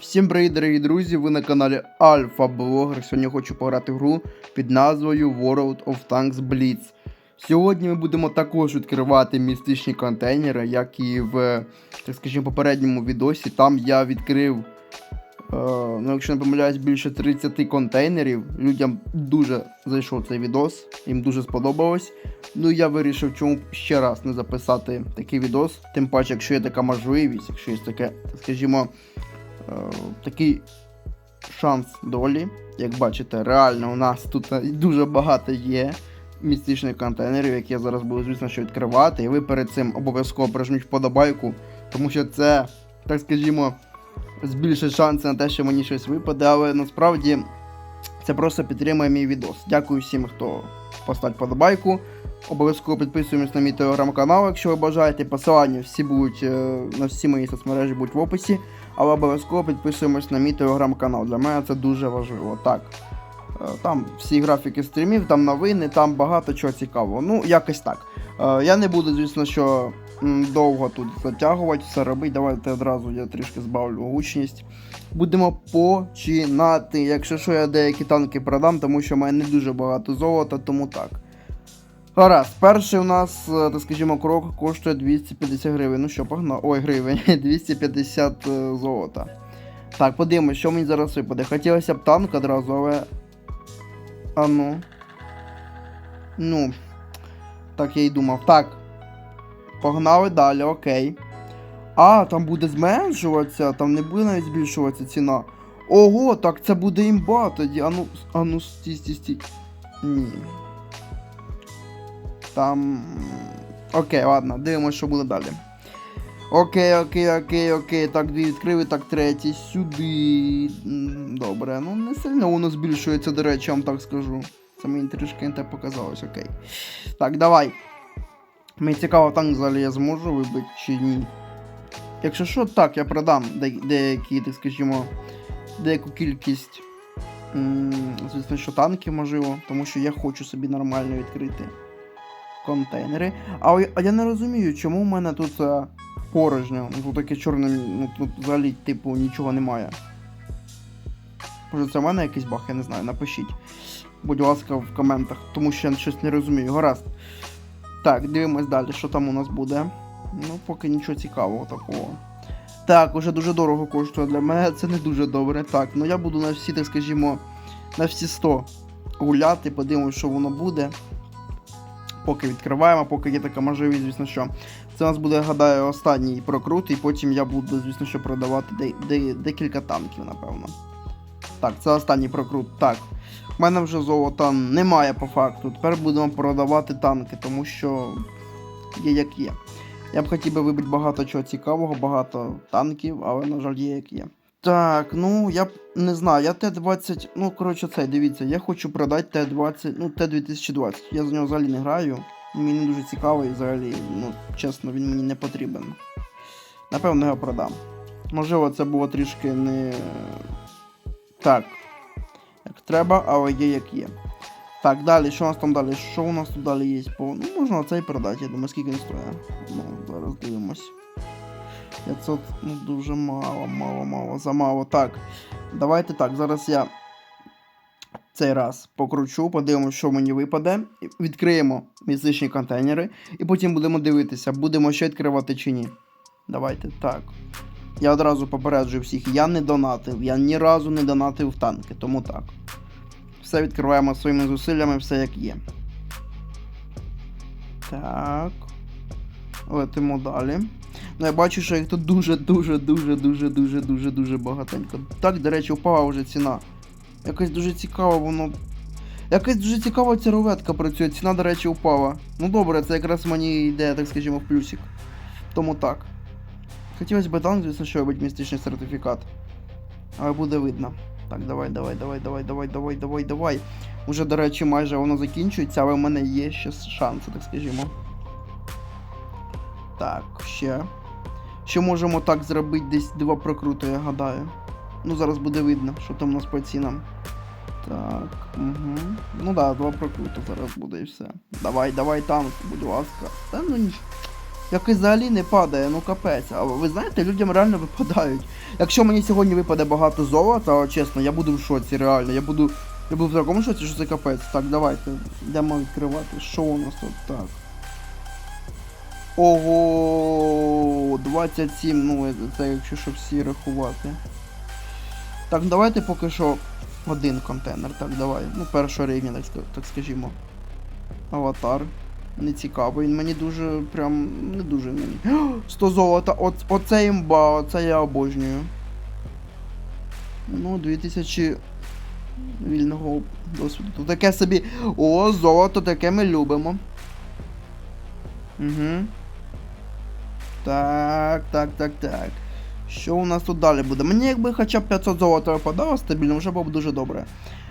Всім привіт, дорогі друзі! Ви на каналі Альфа Блогер. Сьогодні хочу пограти гру під назвою World of Tanks Blitz. Сьогодні ми будемо також відкривати містичні контейнери, як і в, так скажімо, попередньому відосі. Там я відкрив, е, ну, якщо не помиляюсь, більше 30 контейнерів. Людям дуже зайшов цей відос, їм дуже сподобалось. Ну я вирішив, чому ще раз не записати такий відос. Тим паче, якщо є така можливість, якщо є таке, скажімо, е, такий шанс долі. Як бачите, реально у нас тут дуже багато є містичних контейнерів, які я зараз буду, звісно, що відкривати. І ви перед цим обов'язково прижміть вподобайку, тому що це, так скажімо, збільшить шанси на те, що мені щось випаде, але насправді це просто підтримує мій відос. Дякую всім, хто поставить вподобайку. Обов'язково підписуємось на мій телеграм-канал, якщо ви бажаєте. Посилання всі будуть е, на всі мої соцмережі будуть в описі. Але обов'язково підписуємось на мій телеграм-канал. Для мене це дуже важливо. Так. Е, Там всі графіки стрімів, там новини, там багато чого цікавого. Ну, якось так. Е, Я не буду, звісно, що довго тут затягувати, все робити. Давайте одразу я трішки збавлю гучність. Будемо починати. Якщо що, я деякі танки продам, тому що в мене не дуже багато золота, тому так. Гаразд, перший у нас, е, так скажімо, крок коштує 250 гривень. Ну що, погнали. Ой, гривень, 250 е, золота. Так, подивимось, що мені зараз випаде. Хотілося б танк одразу, але. А ну. Ну. Так я й думав. Так. Погнали далі, окей. А, там буде зменшуватися, там не буде навіть збільшуватися ціна. Ого, так це буде імба тоді. Ану, ану, стій, стій, стій. Ні. Там. Окей, ладно, дивимося, що буде далі. Окей, окей, окей, окей. Так, дві відкрили, так третій. Сюди. Добре, ну не сильно воно збільшується, до речі, я вам так скажу. Це мені трішки не те показалось, окей. Так, давай. Мені цікаво, танк взагалі я зможу вибити чи ні. Якщо що, так, я продам деякі, так скажімо, деяку кількість. Звісно, що танків можливо, тому що я хочу собі нормально відкрити контейнери. А, я не розумію, чому в мене тут е, порожньо. Ну тут таке чорне, ну тут взагалі, типу, нічого немає. Може це в мене якийсь баг, я не знаю, напишіть. Будь ласка, в коментах, тому що я щось не розумію. Гаразд. Так, дивимось далі, що там у нас буде. Ну, поки нічого цікавого такого. Так, уже дуже дорого коштує для мене, це не дуже добре. Так, ну я буду на всі, так скажімо, на всі 100 гуляти, подивимось, що воно буде. Поки відкриваємо, поки є така можливість, звісно, що. Це у нас буде, гадаю, останній прокрут, і потім я буду, звісно, що продавати де, де, декілька танків, напевно. Так, це останній прокрут. Так. У мене вже золота немає по факту. Тепер будемо продавати танки, тому що є як є. Я б хотів би вибити багато чого цікавого, багато танків, але, на жаль, є як є. Так, ну я не знаю, я Т-20, ну коротше це, дивіться, я хочу продати Т-20, ну Т-2020. Я за нього взагалі не граю. Мені дуже цікавий взагалі, ну, чесно, він мені не потрібен. Напевно, його продам. Можливо, це було трішки не так, як треба, але є як є. Так, далі, що у нас там далі? Що у нас тут далі є? Ну, можна цей продати, я думаю, скільки він стоїть. Ну, зараз дивимось. 500, ну дуже мало, мало, мало, замало. Так. Давайте так, зараз я цей раз покручу, подивимося, що мені випаде. Відкриємо містичні контейнери. І потім будемо дивитися, будемо ще відкривати чи ні. Давайте так. Я одразу попереджую всіх, я не донатив, я ні разу не донатив в танки, тому так. Все відкриваємо своїми зусиллями, все як є. Так. Летимо далі. Ну, я бачу, що їх тут дуже, дуже, дуже, дуже, дуже, дуже, дуже багатенько. Так, до речі, впала вже ціна. Якось дуже цікаво воно. Якось дуже цікаво ця рулетка працює. Ціна, до речі, впала. Ну добре, це якраз мені йде, так скажімо, в плюсик. Тому так. Хотілося б танк, звісно, що робить містичний сертифікат. Але буде видно. Так, давай, давай, давай, давай, давай, давай, давай, давай. Уже, до речі, майже воно закінчується, але в мене є ще шанси, так скажімо. Так, ще. Ще можемо так зробити десь два прокрути, я гадаю. Ну, зараз буде видно, що там у нас по цінам. Так, угу. Ну да, два прокрути зараз буде і все. Давай, давай танк, будь ласка. Та ну ні. який взагалі не падає, ну капець. А ви знаєте, людям реально випадають. Якщо мені сьогодні випаде багато золота, чесно, я буду в шоці, реально. Я буду. Я буду в такому шоці, що це капець. Так, давайте. Йдемо відкривати. Що у нас тут? Так. Ого, 27, ну це якщо що всі рахувати. Так, давайте поки що один контейнер. Так, давай. Ну, першого рівня, так, так скажімо. Аватар. Не цікаво, він мені дуже прям не дуже мені. 100 золота, Оц, оце імба, оце я обожнюю. Ну, 2000 вільного досвіду. Таке собі. О, золото, таке ми любимо. Угу. Так, так, так, так. Що у нас тут далі буде? Мені якби хоча б 500 золота випадало стабільно, вже було б дуже добре.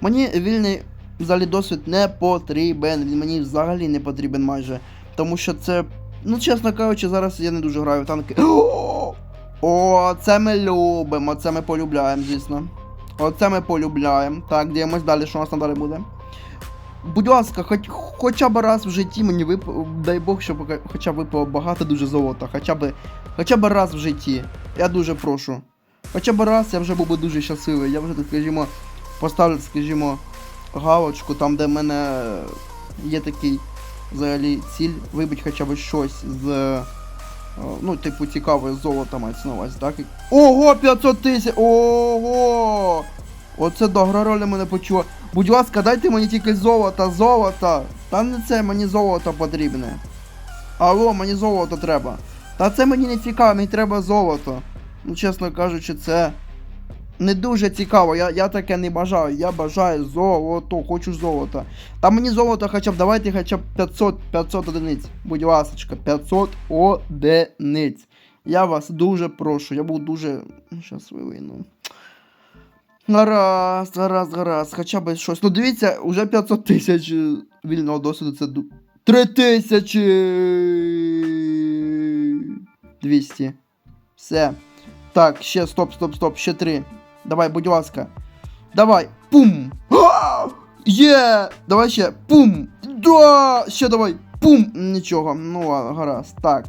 Мені вільний взагалі досвід не потрібен. Він мені взагалі не потрібен майже. Тому що це. Ну, чесно кажучи, зараз я не дуже граю в танки. О, це ми любимо, це ми полюбляємо, звісно. Оце ми полюбляємо. Так, дивимось далі, що у нас там далі буде. Будь ласка, хоч, хоча б раз в житті мені вип... дай Бог, щоб хоча б випало багато дуже золота. Хоча б, хоча б раз в житті. Я дуже прошу. Хоча б раз я вже був би дуже щасливий. Я вже, скажімо, поставлю, скажімо, галочку там, де в мене є такий взагалі ціль вибити хоча б щось з. е, Ну, типу, цікаве золото мається на увазі, так? Ого, 500 тисяч! Ого! Оце да, гра роля мене почула. Будь ласка, дайте мені тільки золото, золото. Та не це, мені золото потрібне. Алло, мені золото треба. Та це мені не цікаво, мені треба золото. Ну, чесно кажучи, це не дуже цікаво. Я, я таке не бажаю. Я бажаю золото, хочу золото. Та мені золото хоча б давайте хоча б 500, 500 одиниць. Будь ласка, 500 одиниць. Я вас дуже прошу, я був дуже щасливий, ну. Гаразд, гаразд, гаразд, хоча б щось. Ну дивіться, уже 500 тисяч вільного досвіду це ду... 3 тисячі! 200. Все. Так, ще стоп, стоп, стоп, ще 3. Давай, будь ласка. Давай. Пум! А! Є! Давай ще. Пум! Да! Ще давай. Пум! Нічого. Ну гаразд. Так.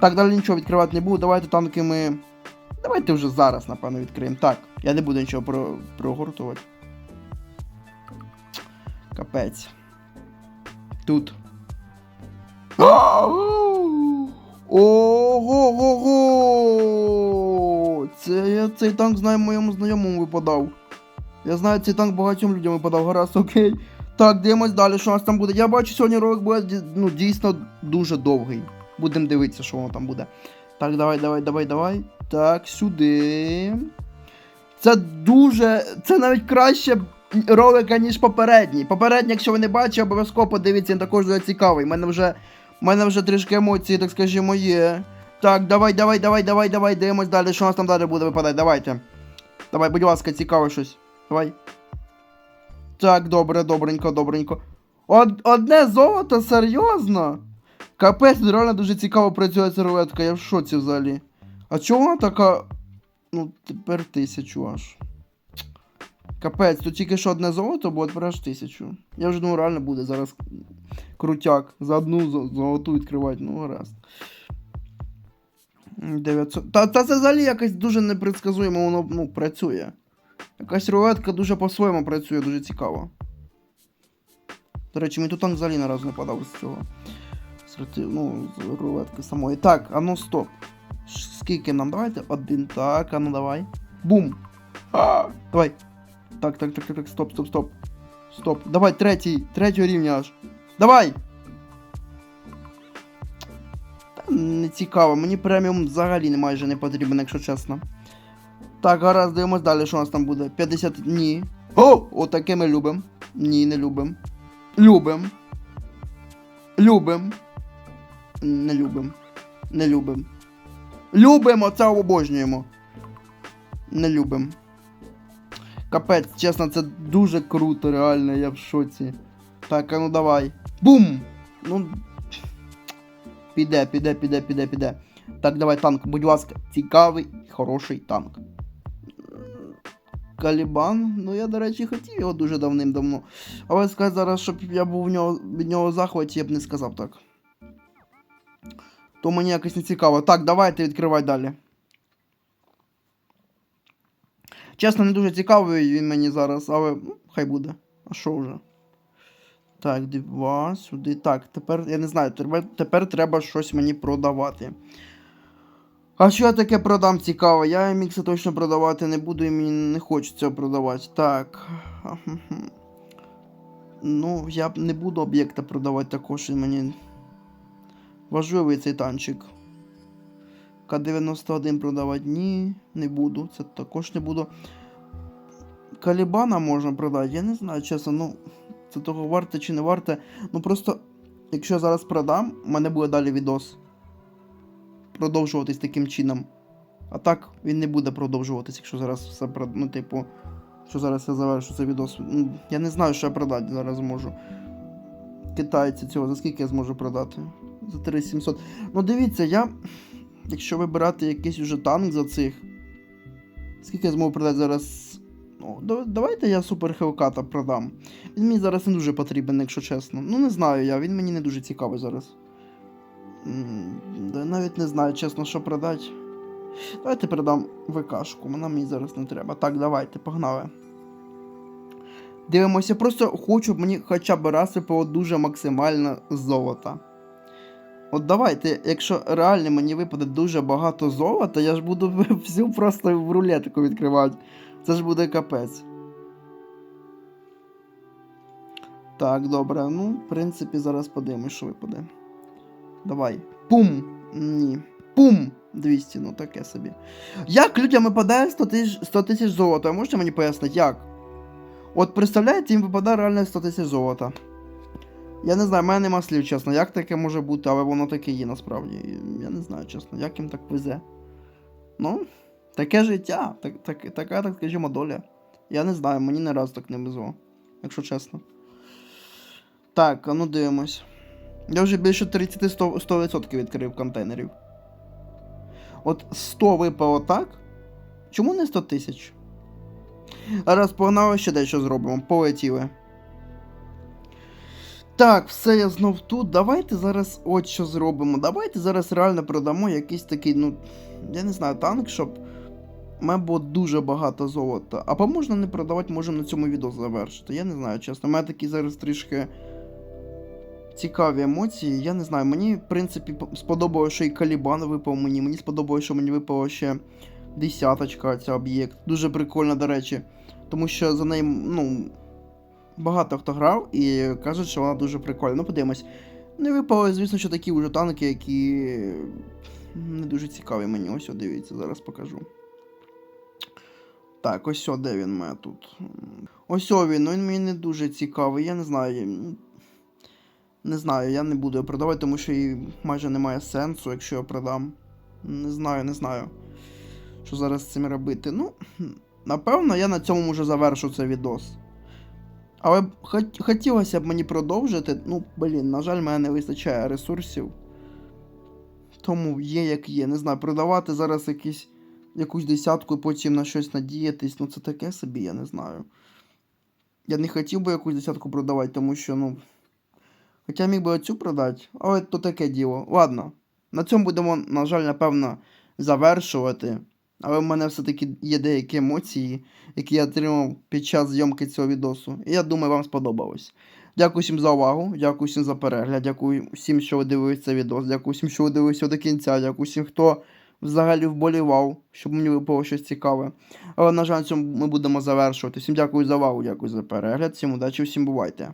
Так, далі нічого відкривати не буду. Давайте танки ми. Давайте вже зараз, напевно, відкриємо. Так, я не буду нічого про... прогортувати. Капець. Тут. Ого-го-го! Це я цей танк знаю моєму знайомому випадав. Я знаю, цей танк багатьом людям випадав, гаразд, окей. Так, дивимось далі, що у нас там буде. Я бачу, сьогодні ролик буде ну, дійсно дуже довгий. Будемо дивитися, що воно там буде. Так, давай, давай, давай, давай. Так, сюди. Це дуже. Це навіть краще ролика, ніж попередній. Попередній, якщо ви не бачили, обов'язково подивіться, він також дуже цікавий. У мене вже. У мене вже трішки емоції, так скажімо, є. Так, давай, давай, давай, давай, давай, дивимось далі, що у нас там далі буде випадати. Давайте. Давай, будь ласка, цікаво щось. Давай. Так, добре, добренько, добренько. Од, одне золото, серйозно? Капець, реально дуже цікаво працює ця рулетка, я в шоці взагалі. А чого така. Ну, тепер тисячу аж. Капець, тут тільки що одне золото, бо тепер аж тисячу. Я вже думаю, реально буде зараз крутяк. За одну золоту відкривати, ну гаразд. М, 900. Та, та це взагалі якось дуже непредсказуємо, воно ну, працює. Якась рулетка дуже по-своєму працює, дуже цікаво. До речі, мені тут танк взагалі ні разу не падав з цього. З ну, рулетки самої. Так, а ну стоп. Скільки нам? Давайте один. Так, а ну давай. Бум! А, давай. Так, так, так, так, так, стоп, стоп, стоп. Стоп. Давай, третій, третього рівня аж. Давай! Та не цікаво, мені преміум взагалі не майже не потрібен, якщо чесно. Так, гаразд, дивимось далі, що у нас там буде. 50. Ні. О! Отаке ми любим. Ні, не любим. Любим. Любим. Не любим. Не любим. Любимо, це обожнюємо. Не любим. Капець, чесно, це дуже круто, реально, я в шоці. Так, а ну давай. Бум! Ну. Піде, піде, піде, піде, піде. Так, давай танк, будь ласка, цікавий, хороший танк. Калібан, ну я, до речі, хотів його дуже давним-давно. Але сказати зараз, щоб я був в нього, від нього захваті, я б не сказав так. То мені якось не цікаво. Так, давайте відкривай далі. Чесно, не дуже цікавий він мені зараз, але ну, хай буде. А що вже? Так, два, сюди. Так, тепер я не знаю, тепер, тепер треба щось мені продавати. А що я таке продам цікаво? Я мікси точно продавати не буду і мені не хочеться продавати. Так. Ну, я не буду об'єкта продавати також, і мені важливий цей танчик. К-91 продавати ні, не буду. Це також не буду. Калібана можна продати, я не знаю, чесно, ну, це того варте чи не варте. Ну просто, якщо я зараз продам, у мене буде далі відос. Продовжуватись таким чином. А так він не буде продовжуватись, якщо зараз все прод... Ну, типу, що зараз я завершу цей відос. Ну, Я не знаю, що я продати зараз зможу. Китайці цього, за скільки я зможу продати? За 3700. Ну дивіться, я. Якщо вибирати якийсь уже танк за цих. Скільки я зможу продати зараз. Ну, да- давайте я супер Хелката продам. Він мені зараз не дуже потрібен, якщо чесно. Ну не знаю я, він мені не дуже цікавий зараз. Да, навіть не знаю, чесно, що продати. Давайте продам ВКшку, вона мені зараз не треба. Так, давайте, погнали. Дивимося, просто хочу, мені хоча б раз випало дуже максимально золота. От давайте, якщо реально мені випаде дуже багато золота, я ж буду всю просто в рулетку відкривати. Це ж буде капець. Так, добре, ну, в принципі, зараз подивимось, що випаде. Давай. Пум! Ні. Пум! 200, ну таке собі. Як людям випадає 100 тисяч 100 тисяч золота? Можете мені пояснити, як? От представляєте, їм випадає реально 100 тисяч золота. Я не знаю, в мене нема слів, чесно, як таке може бути, але воно таке є насправді. Я не знаю, чесно, як їм так везе. Ну, таке життя, так, так, така, так скажімо, доля. Я не знаю, мені не раз так не везло, якщо чесно. Так, а ну дивимось. Я вже більше 30-100% 100% відкрив контейнерів. От 100 випало так. Чому не 100 тисяч? Раз погнали ще дещо зробимо. Полетіли. Так, все, я знов тут. Давайте зараз от що зробимо. Давайте зараз реально продамо якийсь такий, ну, я не знаю, танк, щоб мене було дуже багато золота. Або можна не продавати, можемо на цьому відео завершити. Я не знаю, чесно. У мене такі зараз трішки цікаві емоції. Я не знаю, мені, в принципі, сподобалося, що і Калібан випав мені. Мені сподобалося, що мені випало ще десяточка, ця об'єкт. Дуже прикольно, до речі. Тому що за неї, ну, багато хто грав і кажуть, що вона дуже прикольна. Ну, подивимось. Не випали, звісно, що такі вже танки, які не дуже цікаві мені. Ось, от дивіться, зараз покажу. Так, ось о, де він мене тут. Ось о він, ну він мені не дуже цікавий. Я не знаю. Не знаю, я не буду його продавати, тому що і майже немає сенсу, якщо я продам. Не знаю, не знаю. Що зараз з цим робити. Ну, напевно, я на цьому можу завершу цей відос. Але б хотілося б мені продовжити. Ну, блін, на жаль, мене не вистачає ресурсів. Тому є як є. Не знаю, продавати зараз якісь, якусь десятку і потім на щось надіятись. Ну, це таке собі, я не знаю. Я не хотів би якусь десятку продавати, тому що, ну. Хоча міг би оцю продати, але то таке діло. Ладно. На цьому будемо, на жаль, напевно, завершувати. Але в мене все-таки є деякі емоції, які я отримав під час зйомки цього відосу. І я думаю, вам сподобалось. Дякую всім за увагу, дякую всім за перегляд, дякую всім, що ви дивились цей відос, дякую всім, що ви дивилися до кінця, дякую всім, хто взагалі вболівав, щоб мені випало щось цікаве. Але, на жаль, цьому ми будемо завершувати. Всім дякую за увагу, дякую за перегляд, всім удачі, всім бувайте.